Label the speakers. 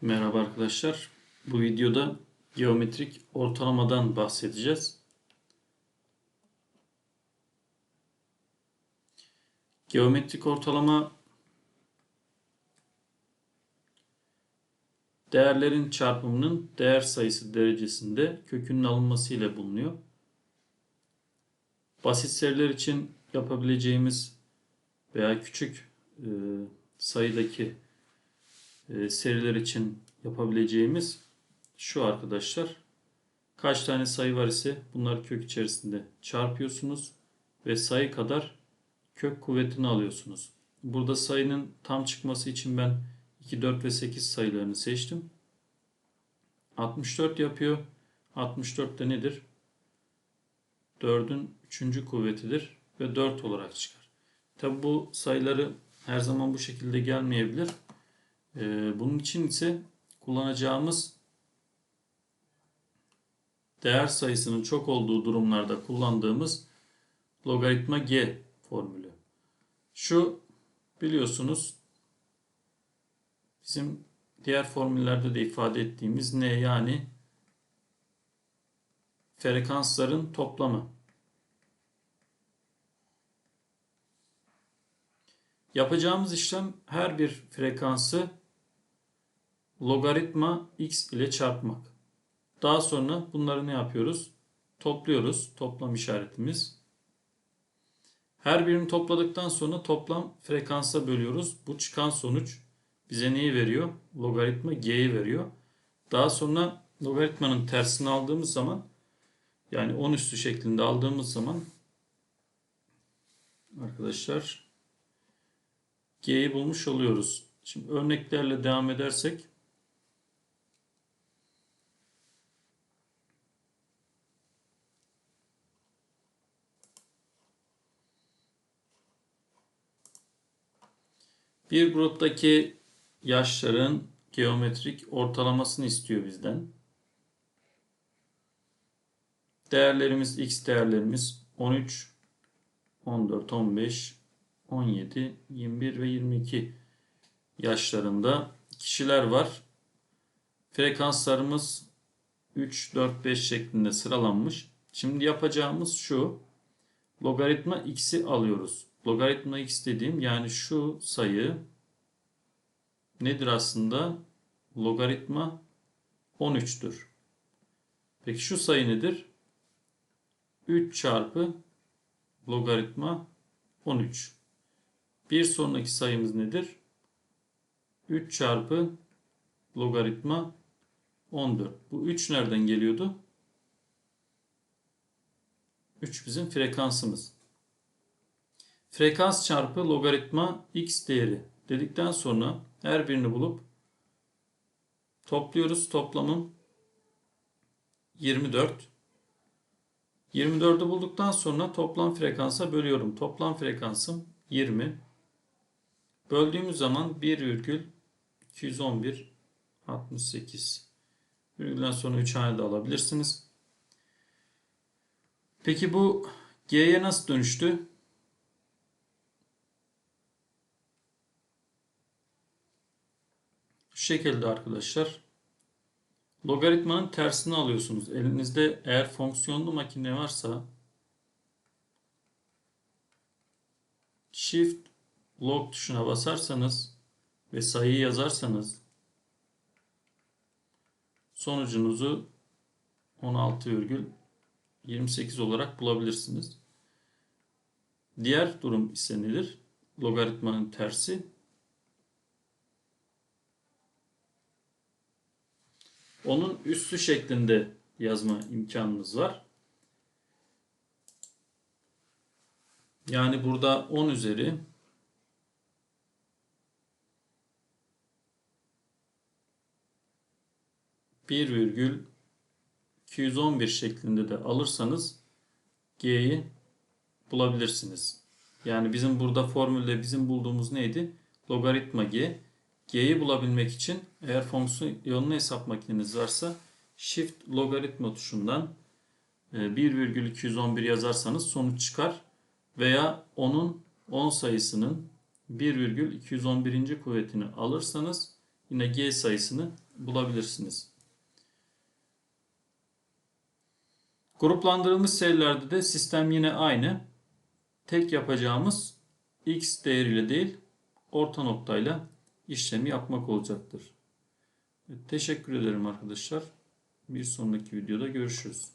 Speaker 1: Merhaba arkadaşlar. Bu videoda geometrik ortalamadan bahsedeceğiz. Geometrik ortalama değerlerin çarpımının değer sayısı derecesinde kökünün alınması ile bulunuyor. Basit seriler için yapabileceğimiz veya küçük e, sayıdaki e, seriler için yapabileceğimiz şu arkadaşlar. Kaç tane sayı var ise bunları kök içerisinde çarpıyorsunuz ve sayı kadar kök kuvvetini alıyorsunuz. Burada sayının tam çıkması için ben 2, 4 ve 8 sayılarını seçtim. 64 yapıyor. 64 de nedir? 4'ün 3. kuvvetidir ve 4 olarak çıkar. Tabi bu sayıları her zaman bu şekilde gelmeyebilir. Ee, bunun için ise kullanacağımız değer sayısının çok olduğu durumlarda kullandığımız logaritma g formülü. Şu biliyorsunuz bizim diğer formüllerde de ifade ettiğimiz ne yani frekansların toplamı. Yapacağımız işlem her bir frekansı logaritma x ile çarpmak. Daha sonra bunları ne yapıyoruz? Topluyoruz. Toplam işaretimiz. Her birini topladıktan sonra toplam frekansa bölüyoruz. Bu çıkan sonuç bize neyi veriyor? Logaritma g'yi veriyor. Daha sonra logaritmanın tersini aldığımız zaman yani 10 üstü şeklinde aldığımız zaman arkadaşlar g'yi bulmuş oluyoruz. Şimdi örneklerle devam edersek Bir gruptaki yaşların geometrik ortalamasını istiyor bizden. Değerlerimiz x değerlerimiz 13, 14, 15, 17, 21 ve 22 yaşlarında kişiler var. Frekanslarımız 3, 4, 5 şeklinde sıralanmış. Şimdi yapacağımız şu. Logaritma x'i alıyoruz. Logaritma x dediğim yani şu sayı nedir aslında? Logaritma 13'tür. Peki şu sayı nedir? 3 çarpı logaritma 13. Bir sonraki sayımız nedir? 3 çarpı logaritma 14. Bu 3 nereden geliyordu? 3 bizim frekansımız. Frekans çarpı logaritma x değeri dedikten sonra her birini bulup topluyoruz. Toplamım 24. 24'ü bulduktan sonra toplam frekansa bölüyorum. Toplam frekansım 20. Böldüğümüz zaman 1,211 68. Virgülden sonra 3 hane alabilirsiniz. Peki bu G'ye nasıl dönüştü? Şekilde arkadaşlar. Logaritmanın tersini alıyorsunuz. Elinizde eğer fonksiyonlu makine varsa Shift log tuşuna basarsanız ve sayıyı yazarsanız sonucunuzu 16,28 olarak bulabilirsiniz. Diğer durum ise nedir? Logaritmanın tersi onun üstü şeklinde yazma imkanınız var. Yani burada 10 üzeri bir virgül 211 şeklinde de alırsanız G'yi bulabilirsiniz. Yani bizim burada formülde bizim bulduğumuz neydi? Logaritma G. G'yi bulabilmek için eğer fonksiyonlu hesap makineniz varsa Shift logaritma tuşundan 1,211 e, yazarsanız sonuç çıkar. Veya onun 10 sayısının 1,211. kuvvetini alırsanız yine G sayısını bulabilirsiniz. Gruplandırılmış serilerde de sistem yine aynı. Tek yapacağımız x değeriyle değil orta noktayla işlemi yapmak olacaktır. Teşekkür ederim arkadaşlar. Bir sonraki videoda görüşürüz.